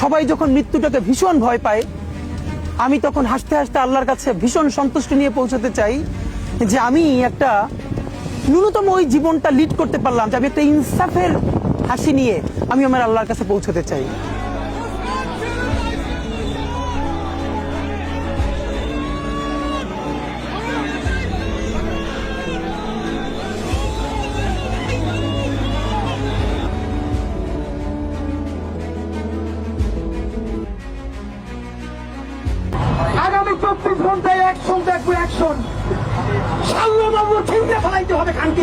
সবাই যখন মৃত্যুটাকে ভীষণ ভয় পায়, আমি তখন হাসতে হাসতে আল্লাহর কাছে ভীষণ সন্তুষ্টি নিয়ে পৌঁছতে চাই যে আমি একটা ন্যূনতম ওই জীবনটা লিড করতে পারলাম, যে আমি একটা ইনসাফের হাসি নিয়ে আমি আমার আল্লাহর কাছে পৌঁছতে চাই। অ্যাকশন। ছিঁড়ে ফেলাইতে হবে খানকি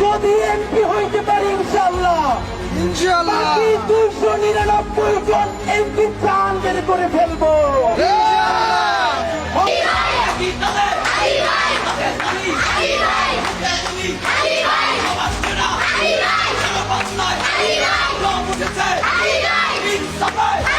যদি এমপি হইতে পারি ইনশাল্লাহ বাকি দুইশো নিরানব্বই জন এমপি প্রাণ বের করে ফেলব। সাথে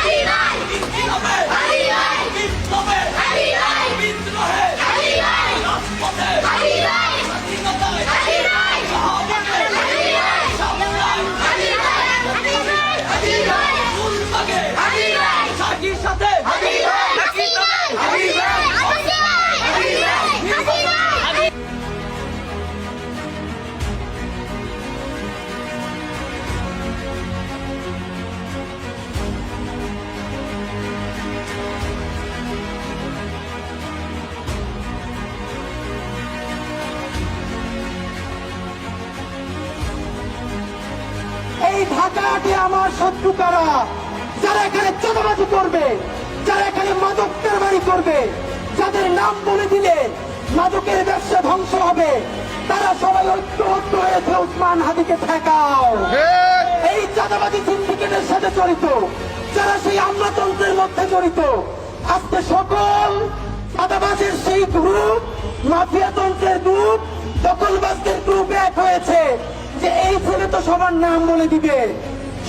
ঢাকাটি আমার শত্রু কারা? যারা এখানে চাঁদাবাজি করবে, যারা এখানে মাদক কারবারি করবে, যাদের নাম বলে দিলে মাদকের ব্যবসা ধ্বংস হবে, তারা সবাই ঐক্যবদ্ধ হয়েছে উসমান হাদিকে ঠেকাও। এই চাঁদাবাজি সিন্ডিকেটের সাথে জড়িত, যারা সেই আমলাতন্ত্রের মধ্যে জড়িত, আজকে সকল চাঁদাবাজের সেই গ্রুপ মাফিয়াতন্ত্রের গ্রুপ দখলবাজদের গ্রুপ এক হয়েছে, যে এই ছেলে তো সবার নাম বলে দিবে।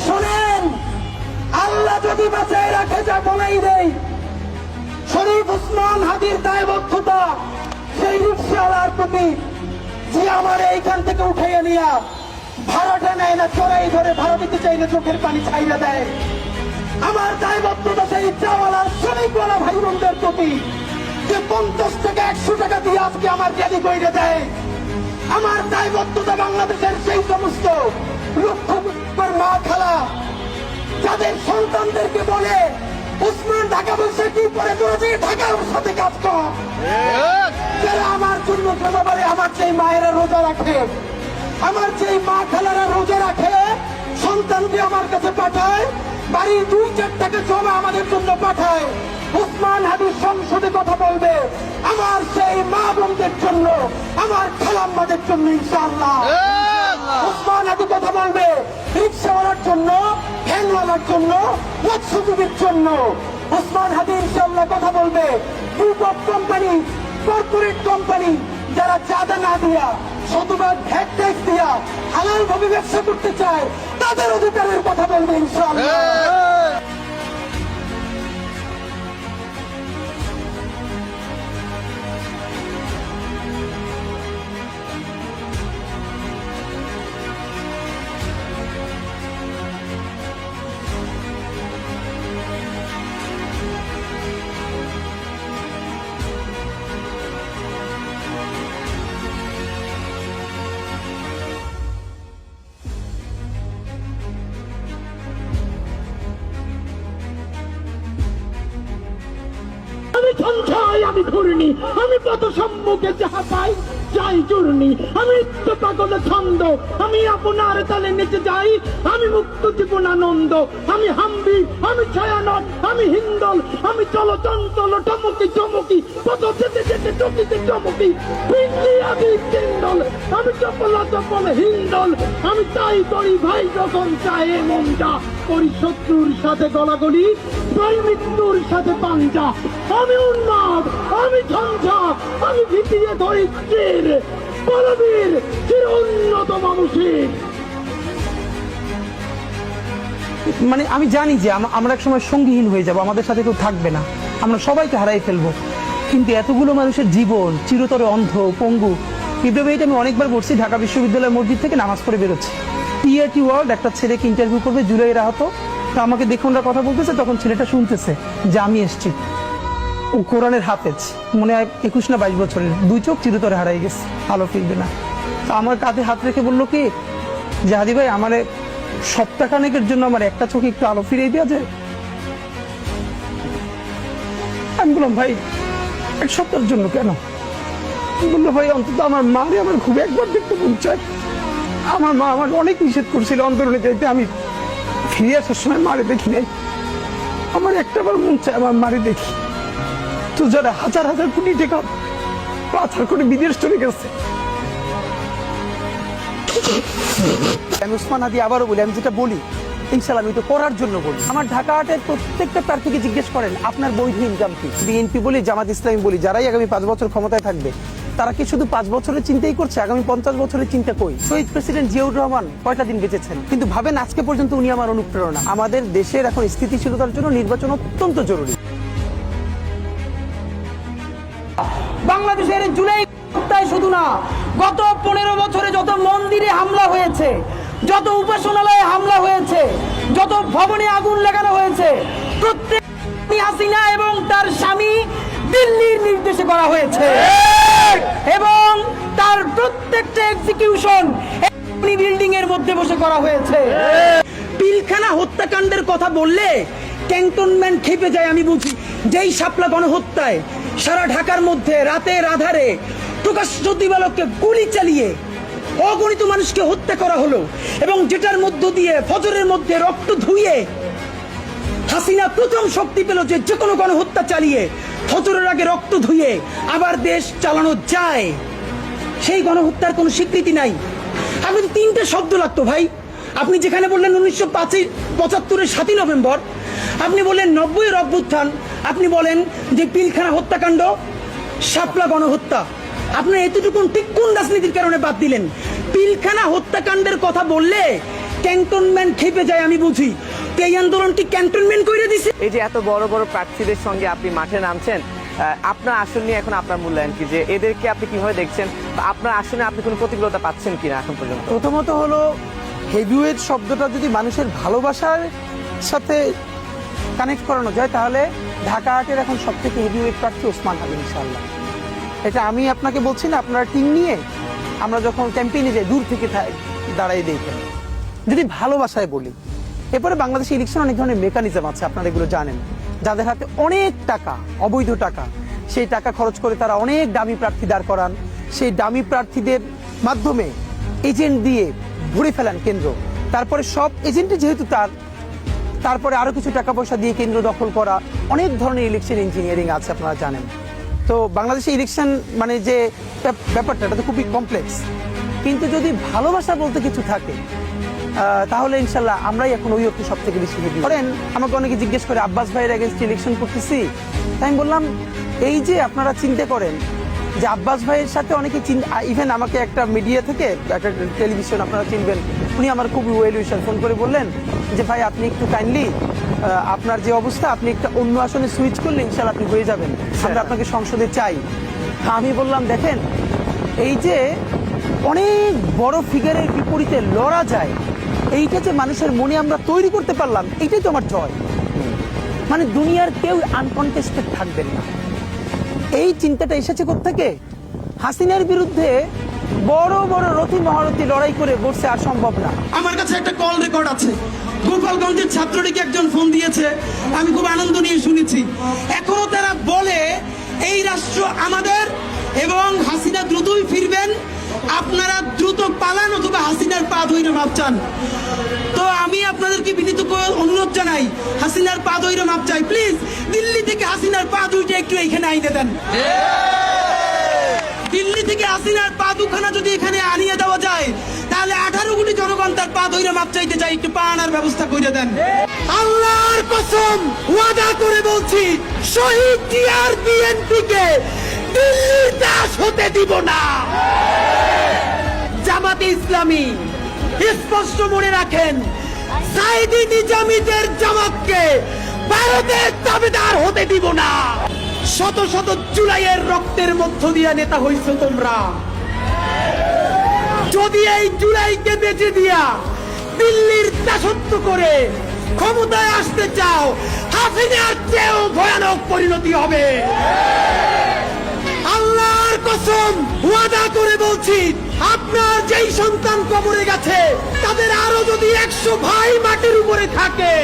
শোনেন, আল্লাহ যদি বাঁচায় রাখে, যা বলেই দেই। শরীফ উসমান হাদির দায়বদ্ধতা, সেই রিক্সাওয়ালার প্রতি যে আমার এইখান থেকে উঠে নিয়া ভাড়াটা নেয় না চড়াই ধরে ভাড়া দিতে চাইলে চোখের পানি ছাইরা দেয়। আমার দায়বদ্ধতা, সেই চাওয়ালার শ্রমিকওয়ালা ভাই বোনদের প্রতি যে পঞ্চাশ টাকা একশো টাকা দিয়ে আজকে আমার রেডি করে দেয়। আমার দায়বদ্ধতা বাংলাদেশের সেই সমস্ত লক্ষ মা খালা যাদের সন্তানদেরকে বলে উসমান ঢাকা বসে কি পরে করেছে ঢাকার সাথে কাজ কর। যারা আমার জন্য জনবারে আমার সেই মায়েরা রোজা রাখে আমার সেই মা খালারা রোজা রাখে সন্তানকে আমার কাছে পাঠায় বাড়ির দুই চার টাকা জমা আমাদের জন্য পাঠায়। উসমান হাবিব সংসদে কথা বলবে আমার সেই মা বোনদের জন্য আমার খালাম্মাদের জন্য ইনশাআল্লাহ। উসমান ভ্যানওয়ালার জন্য মৎস্যজীবীর জন্য উসমান হাতে ইনশাল্লাহ কথা বলবে। Group of company corporate company, যারা চাঁদা না দিয়া, শতভাগ ভ্যাট ট্যাক্স দিয়া হালাল ভাবে ব্যবসা করতে চায়, তাদের অধিকারের কথা বলবে ইনশাল্লাহ সঞ্চয় আমি ঘূর্ণি, আমি পথ সম্মুখে যাহা পাই, যাই চূর্ণি। আমি তো পাগলে ছন্দ, আমি আপনার তালে নেচে যাই, আমি মুক্ত জীবন আনন্দ আমি হাম্বি, আমি ছায়ানট আমি হিন্দল আমি চল চঞ্চল টমকি, চমকি, পথ যেতে যেতে চকিতে চমকি। পিন্ডি আদি চিন্দল আমি চপলা চপল হিন্দল আমি তাই করি ভাই, যখন চায় মনটা, করি শত্রুর সাথে গলাগলি প্রায় মৃত্যুর সাথে পাঞ্জা। আমি উন্মাদ, আমি ঝঞ্ঝা, আমি ভিতিয়ে ধরি তীর বলবীর, চির উন্নত মানুষের। মানে আমি জানি যে আমরা এক সময় সঙ্গীহীন হয়ে যাব, আমাদের সাথে কেউ থাকবে না। আমরা সবাইকে হারাই ফেলব। কিন্তু এতগুলো মানুষের জীবন, চিরতরে অন্ধ, পঙ্গু এটা আমি অনেকবার বলছি, ঢাকা বিশ্ববিদ্যালয় মসজিদ থেকে নামাজ পড়ে বেরোচ্ছি। টিআরটি ওয়ার্ল্ড একটা ছেলেকে ইন্টারভিউ করবে জুলাইয়ের আহত তো আমাকে দেখুন কথা বলতেছে, তখন ছেলেটা শুনতেছে যে আমি এসছি। ও কোরআনের হাফেজ, মনে হয় একুশ না বাইশ বছরের। দুই চোখ চিরতরে হারাই গেছে আলো ফিরবে না। আমার কাঁধে হাত রেখে বলল কি? যে হাদি ভাই, আমার সপ্তাহখানেকের জন্য আমার একটা চোখে একটু আলো ফিরিয়ে দেওয়া যায়। আমি বললাম, ভাই, এক সপ্তাহের জন্য কেন? বলল ভাই, অন্তত আমার মারে আমার খুব একবার দেখতে মন চায়। আমার মা আমার অনেক নিষেধ করছিল অন্তরণে যাইতে। আমি ফিরে আসার সময় মারে দেখি নাই। আমার একটা বার মন চায় আমার মারে দেখি। তো যারা হাজার হাজার কোটি টাকা পাচার করে বিদেশ চলে গেছে আমি উসমান হাদি আবারও বলি আমি যেটা বলি ইনশাল্লাহ আমি তো করার জন্য বলি। আমার ঢাকা হাটের প্রত্যেকটা প্রার্থীকে জিজ্ঞেস করেন আপনার বৈধ ইনকাম কি? বিএনপি বলি জামাত ইসলামী বলি যারাই আগামী পাঁচ বছর ক্ষমতায় থাকবে তারা কি শুধু পাঁচ বছরের চিন্তাই করছে? আগামী পঞ্চাশ বছরের চিন্তা কই? শহীদ প্রেসিডেন্ট জিয়াউর রহমান কয়টা দিন বেঁচেছেন? কিন্তু ভাবেন আজকে পর্যন্ত উনি আমার অনুপ্রেরণা। আমাদের দেশের এখন স্থিতিশীলতার জন্য নির্বাচন অত্যন্ত জরুরি। বাংলাদেশের জুলাই হত্যায় শুধু না, গত পনেরো বছরে যত মন্দিরে হামলা হয়েছে, যত উপাসনালয়ে হামলা হয়েছে, যত ভবনে আগুন লাগানো হয়েছে, প্রত্যেক হাসিনা এবং তার স্বামী দিল্লির নির্দেশে করা হয়েছে। এবং তার প্রত্যেকটা এক্সিকিউশন বিল্ডিং এর মধ্যে বসে করা হয়েছে। পিলখানা হত্যাকাণ্ডের কথা বললে ক্যান্টনমেন্ট খেপে যায়, আমি বুঝি। যেই শাপলা গণহত্যায় সারা ঢাকার মধ্যে রাতের আধারে প্রকাশ্য দিবালককে গুলি চালিয়ে অগণিত মানুষকে হত্যা করা হলো এবং যেটার মধ্য দিয়ে ফজরের মধ্যে রক্ত ধুয়ে হাসিনা প্রথম শক্তি পেল যে যে কোনো গণহত্যা চালিয়ে ফজরের আগে রক্ত ধুয়ে আবার দেশ চালানো যায়। সেই গণহত্যার কোনো স্বীকৃতি নাই। আপনি তো তিনটে শব্দ লাগতো ভাই। আপনি যেখানে বললেন উনিশশো পাঁচের পঁচাত্তরের সাতই নভেম্বর, আপনি বললেন নব্বই অভ্যুত্থান আপনি বলেন যে পিলখানা হত্যাকাণ্ড শাপলা গণহত্যা। আপনার এতটুকুন ঠিক কোন রাজনীতির কারণে বাদ দিলেন? পিলখানা হত্যাকাণ্ডের কথা বললে ক্যান্টনমেন্ট খেপে যায় আমি বুঝি। তো এই আন্দোলন কি ক্যান্টনমেন্ট করে দিছে? এই যে এত বড় বড় প্রার্থীদের সঙ্গে আপনি মাঠে নামছেন আপনার আসন নিয়ে এখন আপনার মূল্যায়ন কি? যে এদেরকে আপনি কীভাবে দেখছেন? বা আপনার আসনে আপনি কোনো প্রতিকূলতা পাচ্ছেন কিনা এখন পর্যন্ত? প্রথমত হলো হেভিওয়েট শব্দটা যদি মানুষের ভালোবাসার সাথে কানেক্ট করানো যায় তাহলে ঢাকা আটের এখন সব থেকে হেভিওয়েট প্রার্থী ওসমান হাবি ইনশাল্লাহ এটা আমি আপনাকে বলছি না, আপনার টিম নিয়ে আমরা যখন ক্যাম্পেইনে যাই, দূর থেকে দাঁড়াই দেখেন যদি ভালোবাসায় বলি, এরপরে বাংলাদেশে ইলেকশন অনেক ধরনের মেকানিজম আছে, আপনারা এগুলো জানেন। যাদের হাতে অনেক টাকা, অবৈধ টাকা, সেই টাকা খরচ করে তারা অনেক দামি প্রার্থী দাঁড় করান। সেই দামি প্রার্থীদের মাধ্যমে এজেন্ট দিয়ে ভরে ফেলান কেন্দ্র। তারপরে সব এজেন্টে যেহেতু তার তারপরে আরও কিছু টাকা পয়সা দিয়ে কেন্দ্র দখল করা, অনেক ধরনের ইলেকশন ইঞ্জিনিয়ারিং আছে আপনারা জানেন। তো বাংলাদেশে ইলেকশন মানে যে ব্যাপারটা, এটা তো খুবই কমপ্লেক্স কিন্তু যদি ভালোবাসা বলতে কিছু থাকে তাহলে ইনশাল্লাহ আমরাই এখন ওই অর্থে সব থেকে বেশি হেভি করেন আমাকে অনেকে জিজ্ঞেস করে, আব্বাস ভাইয়ের এগেনস্ট ইলেকশন করতেছি? তাই আমি বললাম, এই যে আপনারা চিন্তা করেন যে আব্বাস ভাইয়ের সাথে অনেকে চিন ইভেন আমাকে একটা মিডিয়া থেকে, একটা টেলিভিশন আপনারা চিনবেন, উনি আমার খুব ওয়েল উইশার ফোন করে বললেন যে, ভাই, আপনি একটু কাইন্ডলি আপনার যে অবস্থা, আপনি একটা অন্য আসনে সুইচ করলে ইনশাল্লাহ আপনি হয়ে যাবেন। আমরা আপনাকে সংসদে চাই। আমি বললাম, দেখেন, এই যে অনেক বড় ফিগারের বিপরীতে লড়া যায়, এইটা যে মানুষের মনে আমরা তৈরি করতে পারলাম এইটাই তো আমার জয়। মানে দুনিয়ার কেউ আনকনটেস্টেড থাকবেন না। এই চিন্তাটা এসেছে থেকে হাসিনার বিরুদ্ধে বড় বড় রথি মহারথী লড়াই করে বসে আর সম্ভব না। আমার কাছে একটা কল রেকর্ড আছে। গোপালগঞ্জের ছাত্রটিকে একজন ফোন দিয়েছে। আমি খুব আনন্দ নিয়ে শুনেছি। এখনও তারা বলে, এই রাষ্ট্র আমাদের এবং হাসিনা দ্রুতই ফিরবেন। আপনারা দ্রুত পালান অথবা হাসিনার পা ধৈর্য মাপ চান তো আমি আপনাদেরকে বিনীত অনুরোধ জানাই, হাসিনার পা ধৈর্য মাপ চাই প্লিজ দিল্লি থেকে হাসিনার পা একটু এখানে আইনে দেন। দিল্লি থেকে হাসিনার পা দুখানা যদি এখানে আনিয়ে দেওয়া যায় তাহলে আঠারো কোটি জনগণ তার পা ধরে মাপ চাইতে চাই একটু পা আনার ব্যবস্থা করে দেন। আল্লাহর কসম ওয়াদা করে বলছি শহীদ বিএনপি কে দিল্লির দাস হতে দিব না। জামাতে ইসলামী স্পষ্ট মনে রাখেন সাইদি নিজামীদের জামাতকে ভারতের দাবিদার হতে দিব না। শত শত জুলাইয়ের রক্তের মধ্য দিয়ে নেতা হইছ তোমরা। যদি এই জুলাইকে বেঁচে দিয়া দিল্লির দাসত্ব করে ক্ষমতায় আসতে চাও, হাসিনার চেয়েও ভয়ানক পরিণতি হবে। আল্লাহর কসম ওয়াদা করে বলছি, আপনার যেই সন্তান কবরে গেছে, তাদের আরও যদি একশো ভাই মাটির উপরে থাকে,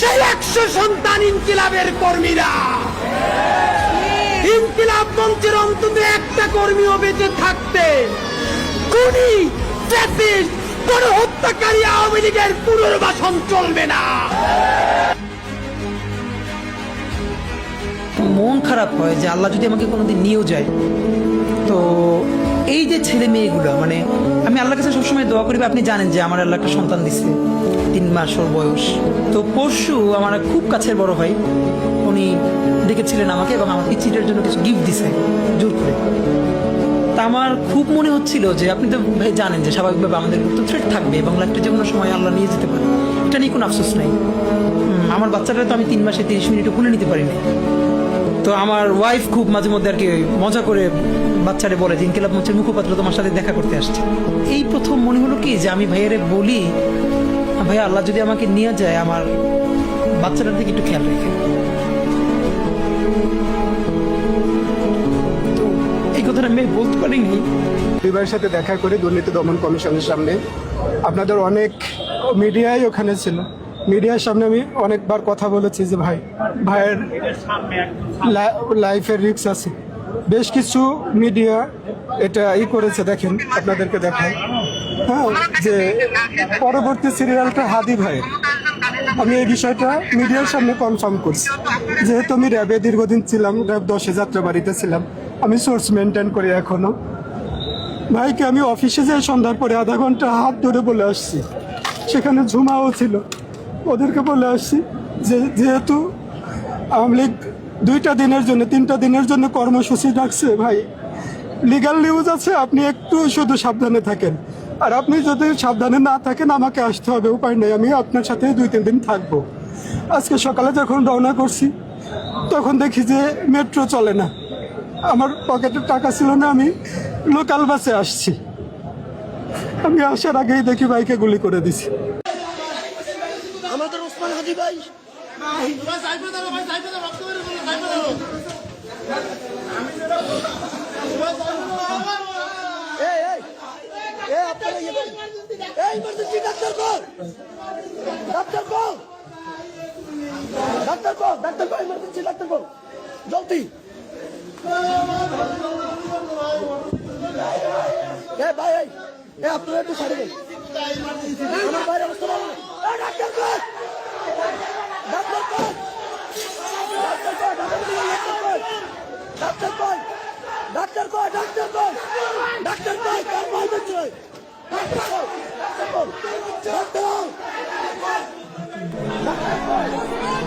সেই একশো সন্তান ইনকিলাবের কর্মীরা। ইনকিলাব মঞ্চের অন্তত একটা কর্মীও বেঁচে থাকতে খুনি কোন হত্যাকারী আওয়ামী লীগের পুনর্বাসন চলবে না। মন খারাপ হয় যে আল্লাহ যদি আমাকে কোনোদিন নিয়েও যায়। তো এই যে ছেলে মেয়েগুলো মানে আমি আল্লাহর কাছে সবসময় দোয়া করি আপনি জানেন যে আমার আল্লাহ একটা সন্তান দিচ্ছে তিন মাস ওর বয়স। তো পরশু আমার খুব কাছের বড় ভাই উনি ডেকেছিলেন আমাকে এবং আমাকে চিটের জন্য কিছু গিফট দিছে, জোর করে। তা আমার খুব মনে হচ্ছিল যে, আপনি তো ভাই জানেন যে স্বাভাবিকভাবে আমাদের তো থ্রেট থাকবে এবং লাইফটা যে কোনো সময় আল্লাহ নিয়ে যেতে পারে। এটা নিয়ে কোনো আফসোস নাই। আমার বাচ্চাটা তো আমি তিন মাসে তিরিশ মিনিটও খুলে নিতে পারিনি। তো আমার ওয়াইফ খুব মাঝে মধ্যে আর কি মজা করে বাচ্চারে বলে যে, ইনকিলাব মঞ্চের মুখপাত্র তোমার সাথে দেখা করতে আসছে। এই প্রথম মনে হলো কি যে, আমি ভাইয়ারে বলি, ভাইয়া আল্লাহ যদি আমাকে নিয়ে যায়, আমার বাচ্চাটার দিকে একটু খেয়াল রেখে। বলতে পারিনি পরিবারের সাথে দেখা করে দুর্নীতি দমন কমিশনের সামনে। আপনাদের অনেক মিডিয়াই ওখানে ছিল। মিডিয়ার সামনে আমি অনেকবার কথা বলেছি যে ভাই, ভাইয়ের লাইফের রিস্ক আছে। বেশ কিছু মিডিয়া এটা ই করেছে, দেখেন, আপনাদেরকে দেখায়। হ্যাঁ যে পরবর্তী সিরিয়ালটা হাদি ভাইয়ের। আমি এই বিষয়টা মিডিয়ার সামনে কনফার্ম করছি। যেহেতু আমি র্যাবে দীর্ঘদিন ছিলাম, র্যাব দশে যাত্রা বাড়িতে ছিলাম আমি সোর্স মেনটেন করি এখনও। ভাইকে আমি অফিসে যাই, সন্ধ্যার পরে আধা ঘণ্টা হাত ধরে বলে আসছি। সেখানে ঝুমাও ছিল। ওদেরকে বলে আসছি যে, যেহেতু আওয়ামী লীগ দুইটা দিনের জন্য, তিনটা দিনের জন্য কর্মসূচি ডাকছে ভাই লিগাল নিউজ আছে, আপনি একটু শুধু সাবধানে থাকেন। আর আপনি যদি সাবধানে না থাকেন, আমাকে আসতে হবে, উপায় নেই, আমি আপনার সাথে দুই, তিন দিন থাকব। আজকে সকালে যখন রওনা করছি, তখন দেখি যে মেট্রো চলে না। আমার পকেটে টাকা ছিল না, আমি লোকাল বাসে আসছি। আমি আসার আগেই দেখি বাইকে গুলি করে দিছি। আমাদের doctor doctor doctor doctor call জলদি। ভাই আপনারা একটু ছাড়ে দেন আমার বাইরে অবস্থা ভালো doctor doctor call doctor call doctor call doctor call কার মাল বেচছে doctor call doctor call doctor doctor call